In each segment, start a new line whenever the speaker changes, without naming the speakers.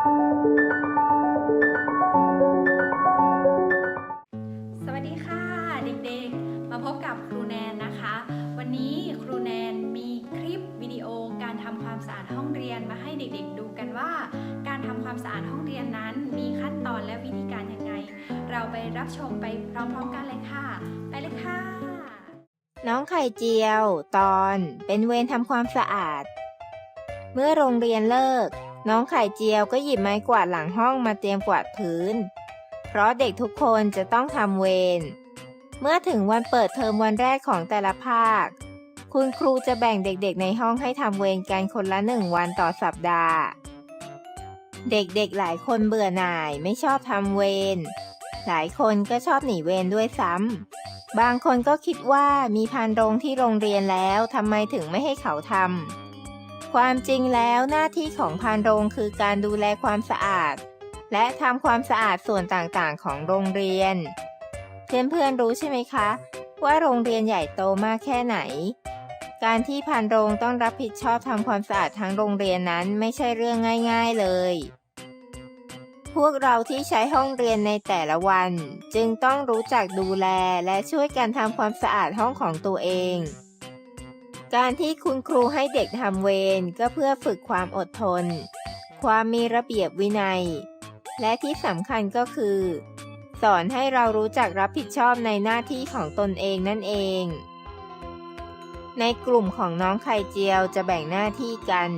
สวัสดีค่ะเด็กๆ มาพบกับครูแนนนะคะ วันนี้ครูแนนมีคลิปวิดีโอการทำความสะอาดห้องเรียนมาให้เด็กๆ ดูกันว่า การทำความสะอาดห้องเรียนนั้น มีขั้นตอนและวิธีการยังไง เราไปรับชมไปพร้อมๆกันเลยค่ะ ไปเลยค่ะ
น้องไข่เจียว ตอน เป็นเวรทำความสะอาด เมื่อโรงเรียนเลิก น้องไข่เจียวก็หยิบไม้กวาดหลังห้องมาเตรียมกวาดพื้น เพราะเด็กทุกคนจะต้องทำเวร เมื่อถึงวันเปิดเทอมวันแรกของแต่ละภาค คุณครูจะแบ่งเด็กๆในห้องให้ทำเวรกันคนละหนึ่งวันต่อสัปดาห์ เด็กๆหลายคนเบื่อหน่ายไม่ชอบทำเวร หลายคนก็ชอบหนีเวรด้วยซ้ำ บางคนก็คิดว่ามีพานโรงที่โรงเรียนแล้วทำไมถึงไม่ให้เขาทำ ความจริงแล้วหน้าที่ของพานโรงคือการดูแลความสะอาด และทำความสะอาดส่วนต่างๆ ของโรงเรียน เพื่อนๆรู้ใช่ไหมคะ ว่าโรงเรียนใหญ่โตมากแค่ไหน การที่พานโรงต้องรับผิดชอบทำความสะอาดทั้งโรงเรียนนั้นไม่ใช่เรื่องง่าย ๆเลย พวกเราที่ใช้ห้องเรียนในแต่ละวัน จึงต้องรู้จักดูแลและช่วยกันทำความสะอาดห้องของตัวเอง การที่คุณครูให้เด็กทำเวรก็เพื่อฝึกความอดทน ความมีระเบียบวินัย และที่สำคัญก็คือ สอนให้เรารู้จักรับผิดชอบในหน้าที่ของตนเองนั่นเอง ในกลุ่มของน้องไข่เจียวจะแบ่งหน้าที่กัน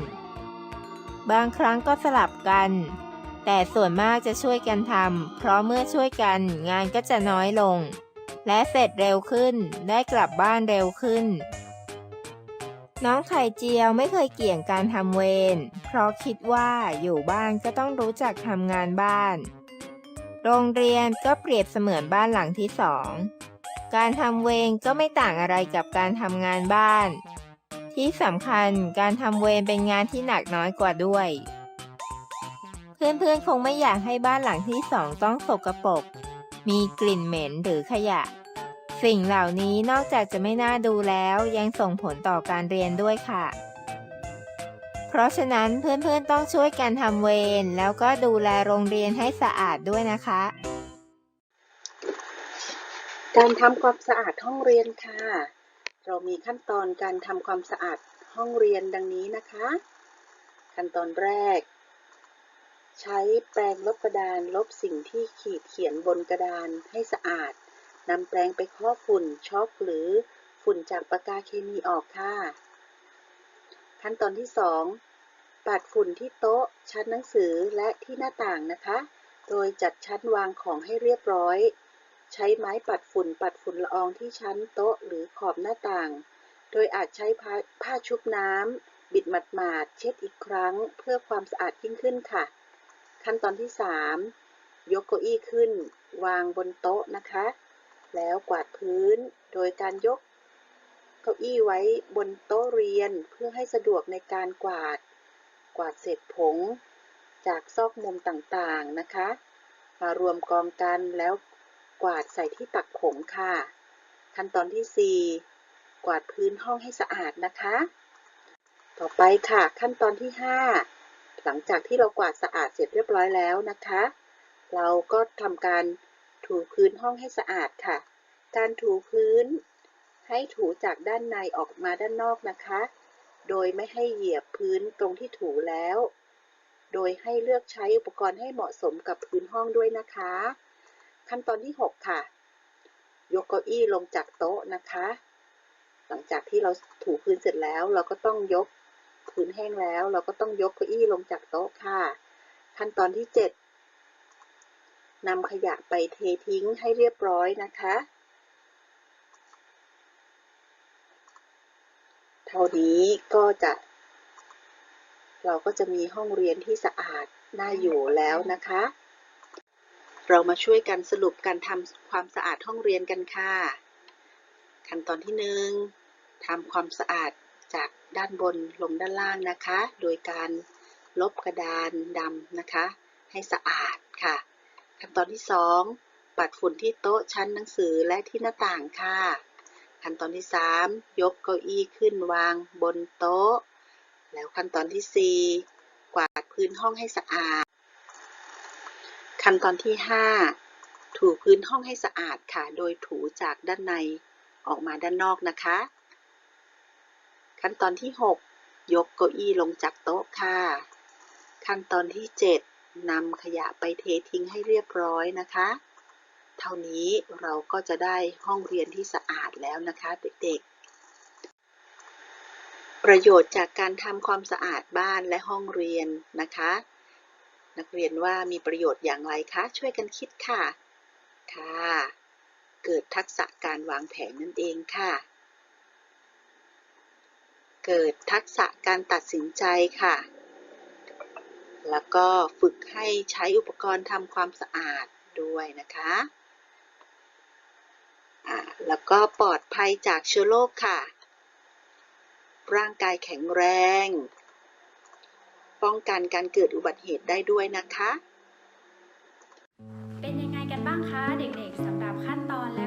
บางครั้งก็สลับกัน แต่ส่วนมากจะช่วยกันทำเพราะเมื่อช่วยกันงานก็จะน้อยลง และเสร็จเร็วขึ้นได้กลับบ้านเร็วขึ้น น้องไข่เจียวไม่เคยเกี่ยงการทำเวร เพราะคิดว่าอยู่บ้านก็ต้องรู้จักทำงานบ้าน โรงเรียนก็เปรียบเสมือนบ้านหลังที่สอง การทำเวรก็ไม่ต่างอะไรกับการทำงานบ้าน ที่สำคัญการทำเวรเป็นงานที่หนักน้อยกว่าด้วย เพื่อนๆคงไม่อยากให้บ้านหลังที่สองต้องสกปรกมีกลิ่นเหม็นหรือขยะ สิ่งเหล่านี้นอกจากจะไม่น่าดูแล้วยังส่งผลต่อการเรียนด้วยค่ะ เพราะฉะนั้นเพื่อนๆต้องช่วยกันทำเวรแล้วก็ดูแลโรงเรียนให้สะอาดด้วยนะคะ
การทำความสะอาดห้องเรียนค่ะ เรามีขั้นตอนการทำความสะอาดห้องเรียนดังนี้นะคะ ขั้นตอนแรก ใช้แปรงลบกระดานลบสิ่งที่ขีดเขียนบนกระดานให้สะอาด นำแปรงไปเคาะฝุ่นช็อกหรือฝุ่นจากปากกาเคมีออกค่ะ ขั้นตอนที่ 2 ปัดฝุ่นที่โต๊ะ ชั้นหนังสือและที่หน้าต่างนะคะ โดยจัดชั้นวางของให้เรียบร้อย ใช้ไม้ปัดฝุ่นปัดฝุ่นละอองที่ชั้นโต๊ะหรือขอบหน้าต่าง โดยอาจใช้ผ้าผ้าชุบน้ำบิดหมาดๆเช็ดอีกครั้งเพื่อความสะอาดยิ่งขึ้นค่ะ ขั้นตอนที่ 3 ยกเก้าอี้ขึ้น วางบนโต๊ะนะคะ แล้วกวาดพื้น โดยการยกเก้าอี้ไว้บนโต๊ะเรียนเพื่อให้สะดวกในการกวาด กวาดเศษผง จากซอกมุมต่างๆนะคะ มารวมกองกันแล้วกวาดใส่ที่ตักผงค่ะ ขั้นตอนที่ 4 กวาดพื้นห้องให้สะอาดนะคะ ต่อไปค่ะขั้นตอนที่ 5 หลังจากที่เรากวาดสะอาดเสร็จเรียบร้อยแล้วนะคะ เราก็ทำการ ถูพื้นห้องให้สะอาดค่ะ การถูพื้น ให้ถูจากด้านในออกมาด้านนอกนะคะ โดยไม่ให้เหยียบพื้นตรงที่ถูแล้ว โดยให้เลือกใช้อุปกรณ์ให้เหมาะสมกับพื้นห้องด้วยนะคะ ขั้นตอนที่ 6 ค่ะ ยกเก้าอี้ลงจากโต๊ะนะคะ หลังจากที่เราถูพื้นเสร็จแล้วเราก็ต้องยกพื้นแห้งแล้ว เราก็ต้องยกเก้าอี้ลงจากโต๊ะค่ะ ขั้นตอนที่ 7 นำขยะไปเททิ้งให้เรียบร้อยนะคะ เท่านี้ก็จะ เราก็จะมีห้องเรียนที่สะอาดน่าอยู่แล้วนะคะ เรามาช่วยกันสรุปการทำความสะอาดห้องเรียนกันค่ะ ขั้นตอนที่หนึ่งทำความสะอาดจากด้านบนลงด้านล่างนะคะ โดยการลบกระดานดำนะคะ ให้สะอาดค่ะ ขั้นตอนที่สองปัดฝุ่นที่โต๊ะชั้นหนังสือและที่หน้าต่างค่ะ ขั้นตอนที่ 3 ยกเก้าอี้ขึ้นวางบนโต๊ะ แล้วขั้นตอนที่ 4 กวาดพื้นห้องให้สะอาด ขั้นตอนที่ 5 ถูพื้นห้องให้สะอาดค่ะ โดยถูจากด้านในออกมาด้านนอกนะคะ ขั้นตอนที่ 6 ยกเก้าอี้ลงจากโต๊ะค่ะ ขั้นตอนที่ 7 นำขยะไปเททิ้งให้เรียบร้อยนะคะ เท่านี้เราก็จะได้ห้องเรียนที่สะอาดแล้วนะคะเด็กๆ ประโยชน์จากการทำความสะอาดบ้านและห้องเรียนนะคะ นักเรียนว่ามีประโยชน์อย่างไรคะ ช่วยกันคิดค่ะ ค่ะ เกิดทักษะการวางแผนนั่นเองค่ะ เกิดทักษะการตัดสินใจค่ะ แล้วก็ฝึกให้ใช้อุปกรณ์ทำความสะอาดด้วยนะคะอ่าแล้วก็ปลอดภัยจากเชื้อโรคค่ะ ร่างกายแข็งแรง ป้องกันการเกิดอุบัติเหตุได้ด้วยนะคะ
เป็นยังไงกันบ้างคะเด็กๆสำหรับขั้นตอนและ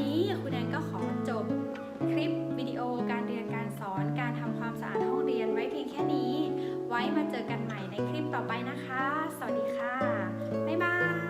นี้คุณแดนก็ขอจบคลิปวิดีโอการเรียนการสอนการทำความสะอาดห้องเรียนไว้เพียงแค่นี้ ไว้มาเจอกันใหม่ในคลิปต่อไปนะคะ สวัสดีค่ะ บ๊ายบาย